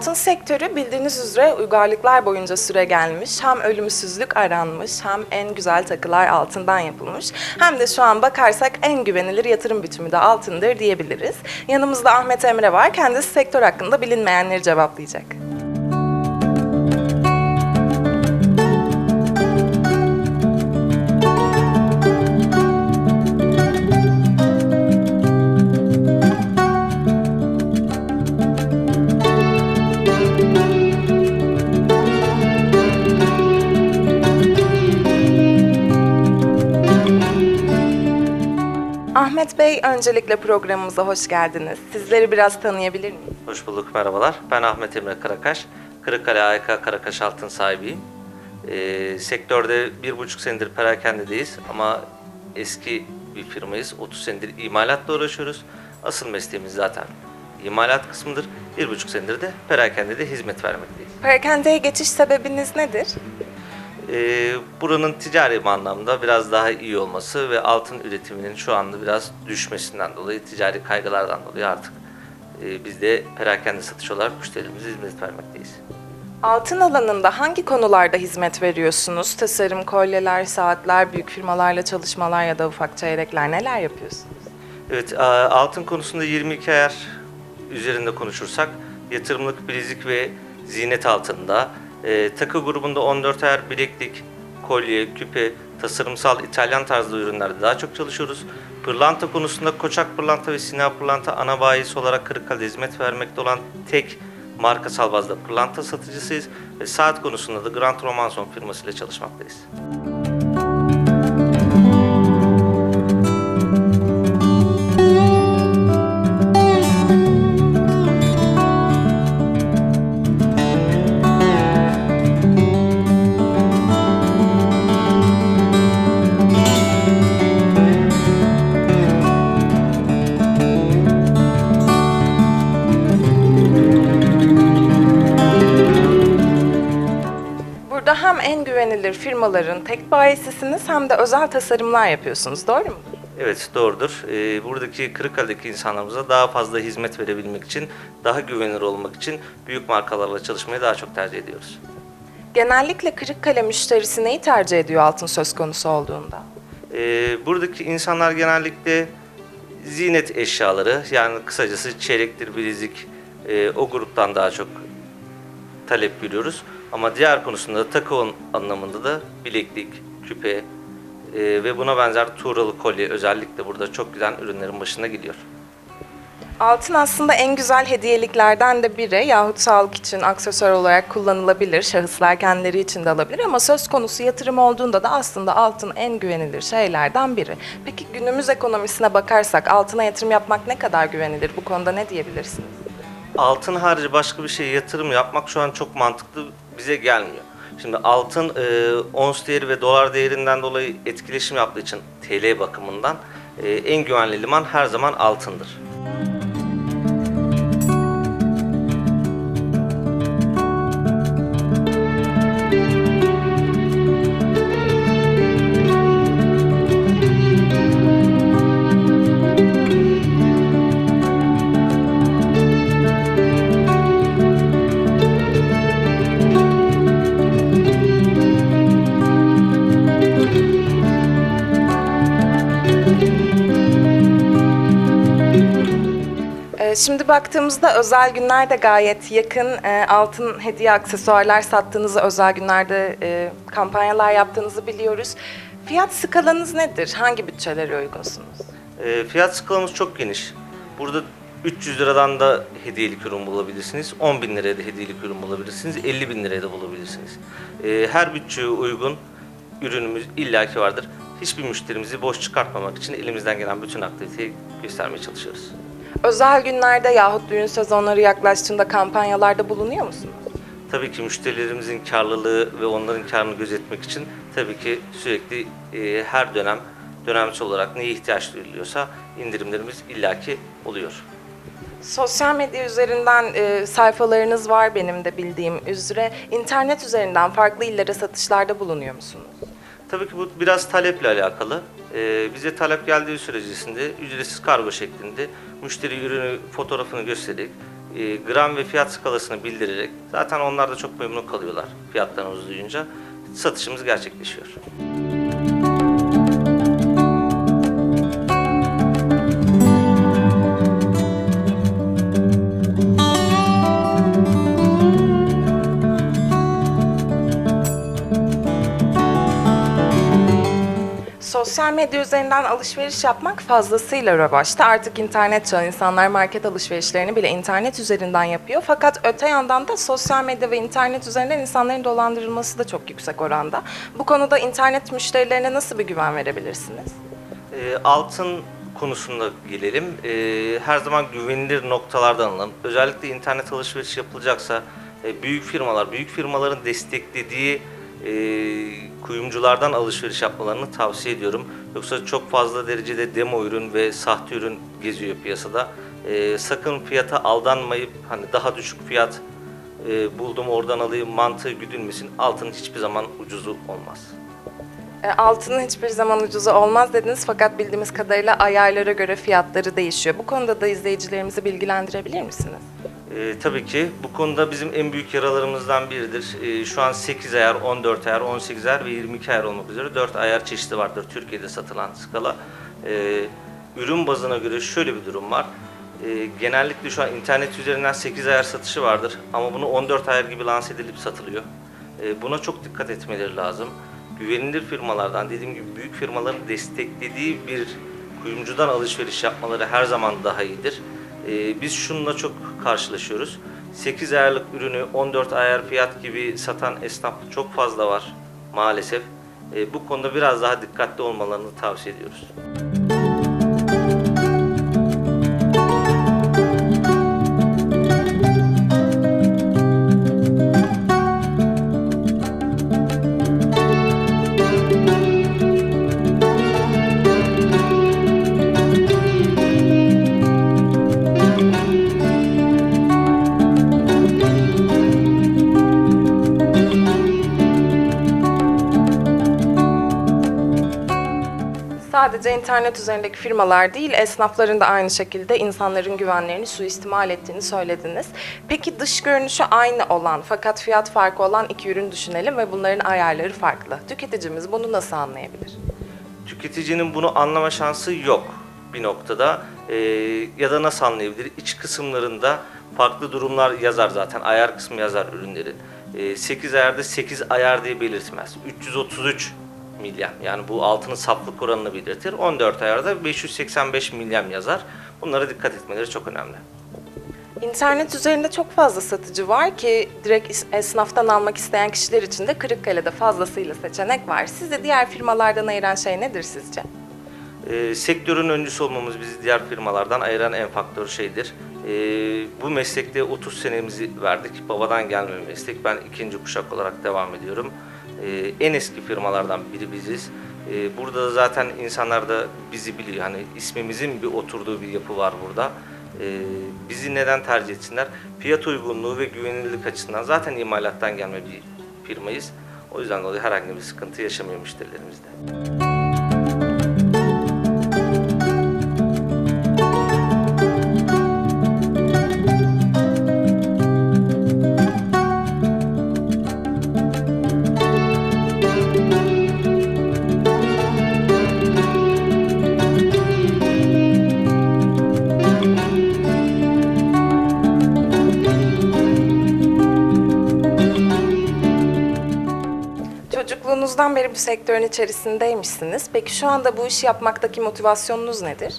Altın sektörü bildiğiniz üzere uygarlıklar boyunca süre gelmiş. Hem ölümsüzlük aranmış, hem en güzel takılar altından yapılmış. Hem de şu an bakarsak en güvenilir yatırım biçimi de altındır diyebiliriz. Yanımızda Ahmet Emre var. Kendisi sektör hakkında bilinmeyenleri cevaplayacak. Ahmet Bey, öncelikle programımıza hoş geldiniz. Sizleri biraz tanıyabilir miyiz? Hoş bulduk, merhabalar. Ben Ahmet Emre Karakaş. Kırıkkale AYK Karakaş Altın sahibiyim. Ee, sektörde bir buçuk senedir perakendedeyiz ama eski bir firmayız. 30 senedir imalatla uğraşıyoruz. Asıl mesleğimiz zaten imalat kısmıdır. Bir buçuk senedir de perakendede hizmet vermekteyiz. Perakendeye geçiş sebebiniz nedir? Ee, buranın ticari anlamda biraz daha iyi olması ve altın üretiminin şu anda biraz düşmesinden dolayı, ticari kaygılardan dolayı artık e, biz de perakende satış olarak müşterilerimize hizmet vermekteyiz. Altın alanında hangi konularda hizmet veriyorsunuz? Tasarım, kolyeler, saatler, büyük firmalarla çalışmalar ya da ufak çeyrekler neler yapıyorsunuz? Evet, altın konusunda 22 ayar üzerinde konuşursak yatırımlık bilezik ve ziynet altında, e, takı grubunda 14 ayar bileklik, kolye, küpe, tasarımsal İtalyan tarzı ürünlerde daha çok çalışıyoruz. Pırlanta konusunda Koçak Pırlanta ve Sina Pırlanta ana bayisi olarak Kırıkkale'de hizmet vermekte olan tek markasal bazda pırlanta satıcısıyız ve saat konusunda da Grand Romanson firmasıyla çalışmaktayız. Burada firmaların tek bayisisiniz hem de özel tasarımlar yapıyorsunuz. Doğru mu? Evet doğrudur. Ee, buradaki Kırıkkale'deki insanlarımıza daha fazla hizmet verebilmek için, daha güvenilir olmak için büyük markalarla çalışmayı daha çok tercih ediyoruz. Genellikle Kırıkkale müşterisi neyi tercih ediyor altın söz konusu olduğunda? Ee, buradaki insanlar genellikle ziynet eşyaları, yani kısacası çeyrektir, bilezik, e, o gruptan daha çok talep görüyoruz. Ama diğer konusunda da takı anlamında da bileklik, küpe e, ve buna benzer tuğralı kolye özellikle burada çok güzel ürünlerin başına geliyor. Altın aslında en güzel hediyeliklerden de biri yahut sağlık için aksesuar olarak kullanılabilir. Şahıslar kendileri için de alabilir ama söz konusu yatırım olduğunda da aslında altın en güvenilir şeylerden biri. Peki günümüz ekonomisine bakarsak altına yatırım yapmak ne kadar güvenilir? Bu konuda ne diyebilirsiniz? Altın harici başka bir şeye yatırım yapmak şu an çok mantıklı bize gelmiyor. Şimdi altın e, ons değeri ve dolar değerinden dolayı etkileşim yaptığı için TL bakımından e, en güvenli liman her zaman altındır. Şimdi baktığımızda özel günlerde gayet yakın e, altın hediye aksesuarlar sattığınızı, özel günlerde e, kampanyalar yaptığınızı biliyoruz. Fiyat skalanız nedir? Hangi bütçelere uygunsunuz? E, fiyat skalamız çok geniş. Burada 300 liradan da hediyelik ürün bulabilirsiniz. 10 bin liraya da hediyelik ürün bulabilirsiniz. 50 bin liraya da bulabilirsiniz. E, her bütçeye uygun ürünümüz illaki vardır. Hiçbir müşterimizi boş çıkartmamak için elimizden gelen bütün aktiviteyi göstermeye çalışıyoruz. Özel günlerde yahut düğün sezonları yaklaştığında kampanyalarda bulunuyor musunuz? Tabii ki müşterilerimizin karlılığı ve onların karını gözetmek için tabii ki sürekli e, her dönem dönemsel olarak neye ihtiyaç duyuluyorsa indirimlerimiz illaki oluyor. Sosyal medya üzerinden e, sayfalarınız var benim de bildiğim üzere. İnternet üzerinden farklı illere satışlarda bulunuyor musunuz? Tabii ki bu biraz taleple alakalı. E, bize talep geldiği sürecinde ücretsiz kargo şeklinde müşteri ürünü fotoğrafını göstererek e, gram ve fiyat skalasını bildirerek zaten onlar da çok memnun kalıyorlar fiyatlarımızı duyunca satışımız gerçekleşiyor. Sosyal medya üzerinden alışveriş yapmak fazlasıyla revaçta. Artık internet çağı insanlar market alışverişlerini bile internet üzerinden yapıyor. Fakat öte yandan da sosyal medya ve internet üzerinden insanların dolandırılması da çok yüksek oranda. Bu konuda internet müşterilerine nasıl bir güven verebilirsiniz? E, altın konusunda gelelim. E, her zaman güvenilir noktalardan alın. Özellikle internet alışveriş yapılacaksa e, büyük firmalar, büyük firmaların desteklediği kuyumculardan alışveriş yapmalarını tavsiye ediyorum. Yoksa çok fazla derecede demo ürün ve sahte ürün geziyor piyasada. E, sakın fiyata aldanmayıp hani daha düşük fiyat e, buldum oradan alayım mantığı güdülmesin. Altının hiçbir zaman ucuzu olmaz. E, Altının hiçbir zaman ucuzu olmaz dediniz fakat bildiğimiz kadarıyla ayarlara göre fiyatları değişiyor. Bu konuda da izleyicilerimizi bilgilendirebilir misiniz? Ee, tabii ki bu konuda bizim en büyük yaralarımızdan biridir. Ee, şu an 8 ayar, 14 ayar, 18 ayar ve 22 ayar olmak üzere 4 ayar çeşidi vardır Türkiye'de satılan skala. Ee, ürün bazına göre şöyle bir durum var. Ee, genellikle şu an internet üzerinden 8 ayar satışı vardır ama bunu 14 ayar gibi lanse edilip satılıyor. Ee, buna çok dikkat etmeleri lazım. Güvenilir firmalardan dediğim gibi büyük firmaların desteklediği bir kuyumcudan alışveriş yapmaları her zaman daha iyidir. Ee, biz şununla çok karşılaşıyoruz. 8 ayarlık ürünü 14 ayar fiyat gibi satan esnaf çok fazla var maalesef. Ee, bu konuda biraz daha dikkatli olmalarını tavsiye ediyoruz. Sadece internet üzerindeki firmalar değil, esnafların da aynı şekilde insanların güvenlerini suistimal ettiğini söylediniz. Peki dış görünüşü aynı olan fakat fiyat farkı olan iki ürün düşünelim ve bunların ayarları farklı. Tüketicimiz bunu nasıl anlayabilir? Tüketicinin bunu anlama şansı yok bir noktada. Ee, ya da nasıl anlayabilir? İç kısımlarında farklı durumlar yazar zaten. Ayar kısmı yazar ürünlerin. Ee, 8 ayarda 8 ayar diye belirtmez. 333 milyam. Yani bu altının saflık oranını belirtir. 14 ayarda 585 milyam yazar. Bunlara dikkat etmeleri çok önemli. İnternet üzerinde çok fazla satıcı var ki direkt esnaftan almak isteyen kişiler için de Kırıkkale'de fazlasıyla seçenek var. Sizi diğer firmalardan ayıran şey nedir sizce? Ee, sektörün öncüsü olmamız bizi diğer firmalardan ayıran en faktör şeydir. Ee, bu meslekte 30 senemizi verdik. Babadan gelme meslek. Ben ikinci kuşak olarak devam ediyorum. Ee, en eski firmalardan biri biziz. Ee, burada da zaten insanlar da bizi biliyor. Hani ismimizin bir oturduğu bir yapı var burada. Ee, bizi neden tercih etsinler? Fiyat uygunluğu ve güvenilirlik açısından zaten imalattan gelme bir firmayız. O yüzden dolayı herhangi bir sıkıntı yaşamıyor müşterilerimizde. Çocukluğunuzdan beri bu sektörün içerisindeymişsiniz. Peki şu anda bu işi yapmaktaki motivasyonunuz nedir?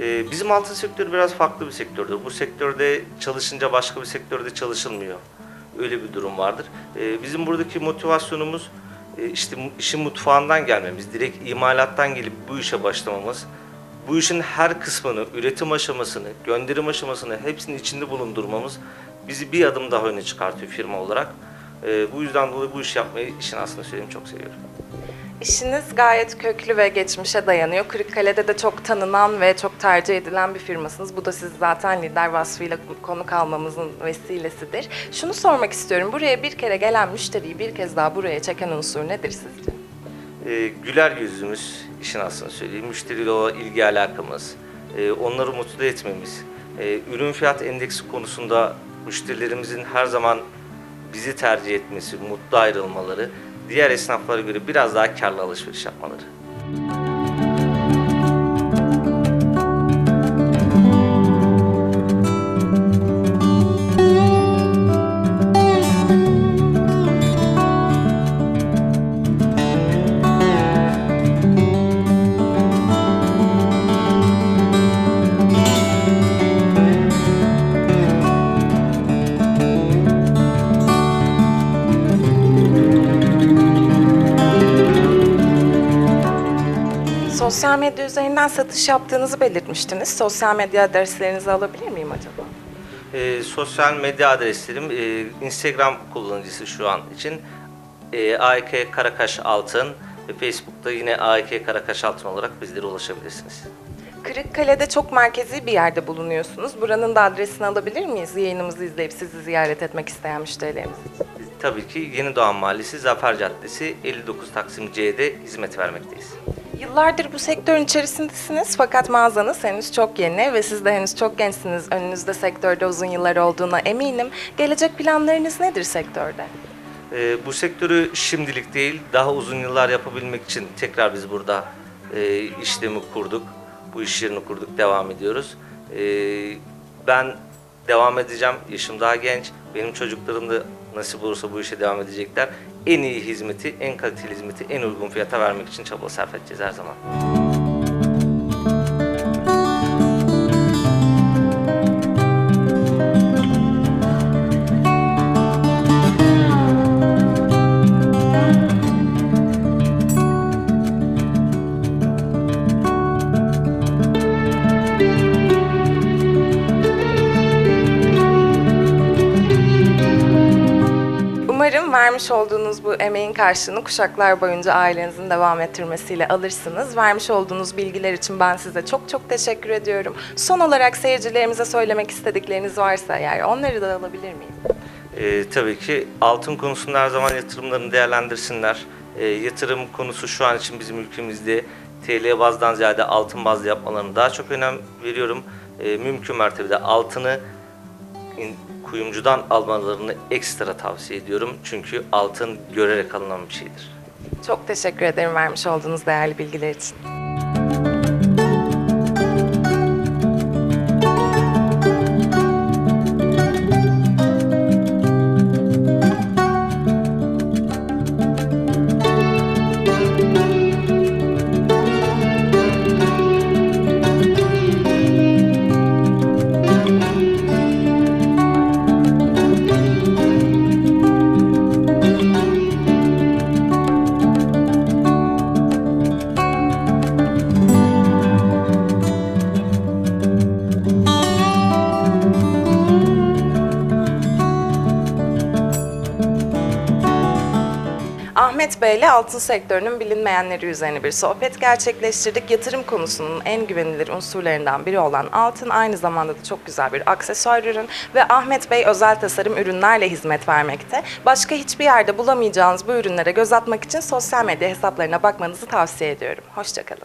Ee, bizim altın sektörü biraz farklı bir sektördür. Bu sektörde çalışınca başka bir sektörde çalışılmıyor. Öyle bir durum vardır. Ee, bizim buradaki motivasyonumuz e, işte işin mutfağından gelmemiz, direkt imalattan gelip bu işe başlamamız. Bu işin her kısmını, üretim aşamasını, gönderim aşamasını hepsinin içinde bulundurmamız bizi bir adım daha öne çıkartıyor firma olarak. Ee, bu yüzden dolayı bu iş yapmayı işin aslında söyleyeyim çok seviyorum. İşiniz gayet köklü ve geçmişe dayanıyor. Kırıkkale'de de çok tanınan ve çok tercih edilen bir firmasınız. Bu da siz zaten lider vasfıyla konuk almamızın vesilesidir. Şunu sormak istiyorum. Buraya bir kere gelen müşteriyi bir kez daha buraya çeken unsur nedir sizce? e, güler yüzümüz işin aslını söyleyeyim. Müşteriyle olan ilgi alakamız, e, onları mutlu etmemiz. E, ürün fiyat endeksi konusunda müşterilerimizin her zaman bizi tercih etmesi, mutlu ayrılmaları, diğer esnaflara göre biraz daha karlı alışveriş yapmaları. Sosyal medya üzerinden satış yaptığınızı belirtmiştiniz. Sosyal medya adreslerinizi alabilir miyim acaba? E, sosyal medya adreslerim e, Instagram kullanıcısı şu an için e, AYK Karakaş Altın ve Facebook'ta yine AYK Karakaş Altın olarak bizlere ulaşabilirsiniz. Kırıkkale'de çok merkezi bir yerde bulunuyorsunuz. Buranın da adresini alabilir miyiz? Yayınımızı izleyip sizi ziyaret etmek isteyen müşterilerimiz için. Tabii ki Yeni Doğan Mahallesi Zafer Caddesi 59 Taksim C'de hizmet vermekteyiz. Yıllardır bu sektörün içerisindesiniz fakat mağazanız henüz çok yeni ve siz de henüz çok gençsiniz. Önünüzde sektörde uzun yıllar olduğuna eminim. Gelecek planlarınız nedir sektörde? E, bu sektörü şimdilik değil, daha uzun yıllar yapabilmek için tekrar biz burada e, işlemi kurduk. Bu iş yerini kurduk, devam ediyoruz. E, ben devam edeceğim, yaşım daha genç. Benim çocuklarım da nasip olursa bu işe devam edecekler. En iyi hizmeti, en kaliteli hizmeti en uygun fiyata vermek için çaba sarf edeceğiz her zaman. Vermiş olduğunuz bu emeğin karşılığını kuşaklar boyunca ailenizin devam ettirmesiyle alırsınız. Vermiş olduğunuz bilgiler için ben size çok çok teşekkür ediyorum. Son olarak seyircilerimize söylemek istedikleriniz varsa eğer onları da alabilir miyim? Ee, tabii ki altın konusunda her zaman yatırımlarını değerlendirsinler. Ee, yatırım konusu şu an için bizim ülkemizde TL bazdan ziyade altın bazlı yapmalarını daha çok önem veriyorum. Ee, mümkün mertebede altını kuyumcudan almalarını ekstra tavsiye ediyorum. Çünkü altın görerek alınan bir şeydir. Çok teşekkür ederim vermiş olduğunuz değerli bilgiler için. Ahmet Bey ile altın sektörünün bilinmeyenleri üzerine bir sohbet gerçekleştirdik. Yatırım konusunun en güvenilir unsurlarından biri olan altın aynı zamanda da çok güzel bir aksesuar ürün ve Ahmet Bey özel tasarım ürünlerle hizmet vermekte. Başka hiçbir yerde bulamayacağınız bu ürünlere göz atmak için sosyal medya hesaplarına bakmanızı tavsiye ediyorum. Hoşçakalın.